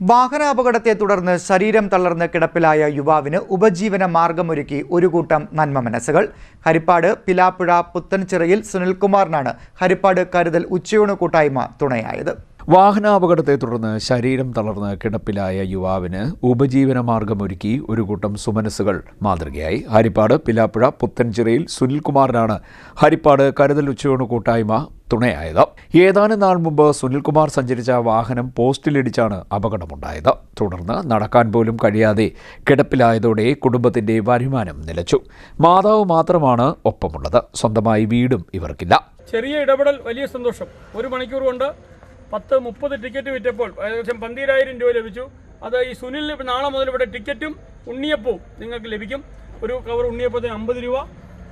വാഹനാപകടത്തെ തുടർന്ന് ശരീരം തളർന്ന് കിടപ്പിലായ യുവാവിന് ഉപജീവന മാർഗമൊരുക്കി ഒരു കൂട്ടം നന്മ മനസ്സുകൾ. ഹരിപ്പാട് പിലാപ്പുഴ പുത്തൻചിറയിൽ സുനിൽകുമാറിനാണ് ഹരിപ്പാട് കരുതൽ ഉച്ചയൂണ് കൂട്ടായ്മ തുണയായത്. വാഹനാപകടത്തെ തുടർന്ന് ശരീരം തളർന്ന് കിടപ്പിലായ യുവാവിന് ഉപജീവന മാർഗമൊരുക്കി ഒരു കൂട്ടം സുമനസ്സുകൾ മാതൃകയായി. ഹരിപ്പാട് പിലാപ്പുഴ പുത്തൻചിറയിൽ സുനിൽകുമാറിനാണ് ഹരിപ്പാട് കരുതൽ ഉച്ചയൂണ് കൂട്ടായ്മ തുണയായത്. ഏതാനും നാൾ മുമ്പ് സുനിൽകുമാർ സഞ്ചരിച്ച വാഹനം പോസ്റ്റിലിടിച്ചാണ് അപകടമുണ്ടായത്. തുടർന്ന് നടക്കാൻ പോലും കഴിയാതെ കിടപ്പിലായതോടെ കുടുംബത്തിന്റെ വരുമാനം നിലച്ചു. മാതാവ് മാത്രമാണ് ഒപ്പമുള്ളത്. സ്വന്തമായി വീടും ഇവർക്കില്ല. ചെറിയ ഇടപെടൽ വലിയ സന്തോഷം. ഒരു മണിക്കൂർ കൊണ്ട് പത്ത് മുപ്പത് ടിക്കറ്റ് വിറ്റപ്പോൾ ഏകദേശം പന്തിരായിരം രൂപ ലഭിച്ചു. അത് ഈ സുനിൽ നാളെ മുതൽ ഇവിടെ ടിക്കറ്റും ഉണ്ണിയപ്പവും നിങ്ങൾക്ക് ലഭിക്കും. ഒരു കവർ ഉണ്ണിയപ്പത്തിന് അമ്പത് രൂപ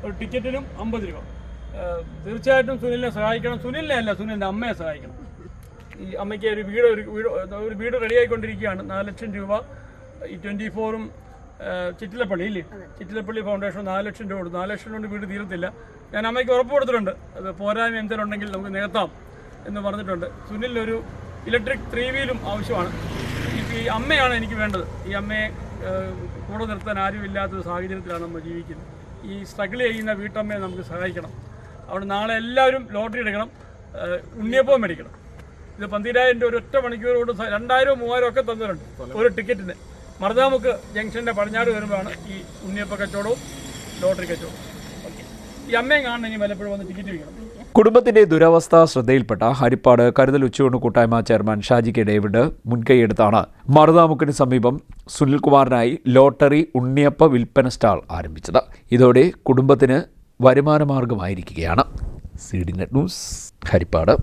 ഒരു ടിക്കറ്റിനും അമ്പത് രൂപ. തീർച്ചയായിട്ടും സുനിലിനെ സഹായിക്കണം. സുനിലിനെ അല്ല സുനിലിന്റെ അമ്മയെ സഹായിക്കണം. ഈ അമ്മയ്ക്ക് ഒരു വീട് ഒരു വീട് ഒരു വീട് റെഡിയായിക്കൊണ്ടിരിക്കുകയാണ്. നാല് ലക്ഷം രൂപ ഈ ട്വന്റി ഫോറും ചിറ്റിലപ്പള്ളി ഇല്ലേ? ചിറ്റിലപ്പള്ളി ഫൗണ്ടേഷൻ നാല് ലക്ഷം രൂപ കൊടുത്തു. നാല് ലക്ഷം കൊണ്ട് വീട് തീരത്തില്ല. ഞാൻ അമ്മയ്ക്ക് ഉറപ്പ് കൊടുത്തിട്ടുണ്ട്. അത് പോരായ്മ എന്തെങ്കിലും ഉണ്ടെങ്കിൽ നമുക്ക് നികത്താം. എന്ന് പറഞ്ഞിട്ടുണ്ട്. സുനിലിനൊരു ഇലക്ട്രിക് ത്രീ വീലും ആവശ്യമാണ് ഈ അമ്മയാണ് എനിക്ക് വേണ്ടത്. ഈ അമ്മയെ കൂടെ നിർത്താൻ ആരും ഇല്ലാത്തൊരു സാഹചര്യത്തിലാണ് നമ്മൾ ജീവിക്കുന്നത്. ഈ സ്ട്രഗിൾ ചെയ്യുന്ന വീട്ടമ്മയെ നമുക്ക് സഹായിക്കണം. അവിടെ നാളെ എല്ലാവരും ലോട്ടറി എടുക്കണം ഉണ്ണിയപ്പം മേടിക്കണം. ഇത് പന്തിരായിരം ഒരു ഒറ്റ മണിക്കൂറോട് രണ്ടായിരവും മൂവായിരം ഒക്കെ തന്നിട്ടുണ്ട് ഒരു ടിക്കറ്റിന്. മറുതാമുക്ക് ജംഗ്ഷന്റെ പടിഞ്ഞാട് വരുമ്പോഴാണ് ഈ ഉണ്ണിയപ്പ കച്ചവടവും ലോട്ടറി കച്ചവടവും. വന്ന് ടിക്കറ്റ് കുടുംബത്തിന്റെ ദുരവസ്ഥ ശ്രദ്ധയിൽപ്പെട്ട ഹരിപ്പാട് കരുതൽ ഉച്ചയൂണ് കൂട്ടായ്മ ചെയർമാൻ ഷാജി കെ ഡേവിഡ് മുൻകൈയെടുത്താണ് മറുതാമുക്കിന് സമീപം സുനിൽകുമാറിനായി ലോട്ടറി ഉണ്ണിയപ്പ വിൽപ്പന സ്റ്റാൾ ആരംഭിച്ചത്. ഇതോടെ കുടുംബത്തിന് വരുമാനമാർഗമായിരിക്കുകയാണ്. C D net news Harippad.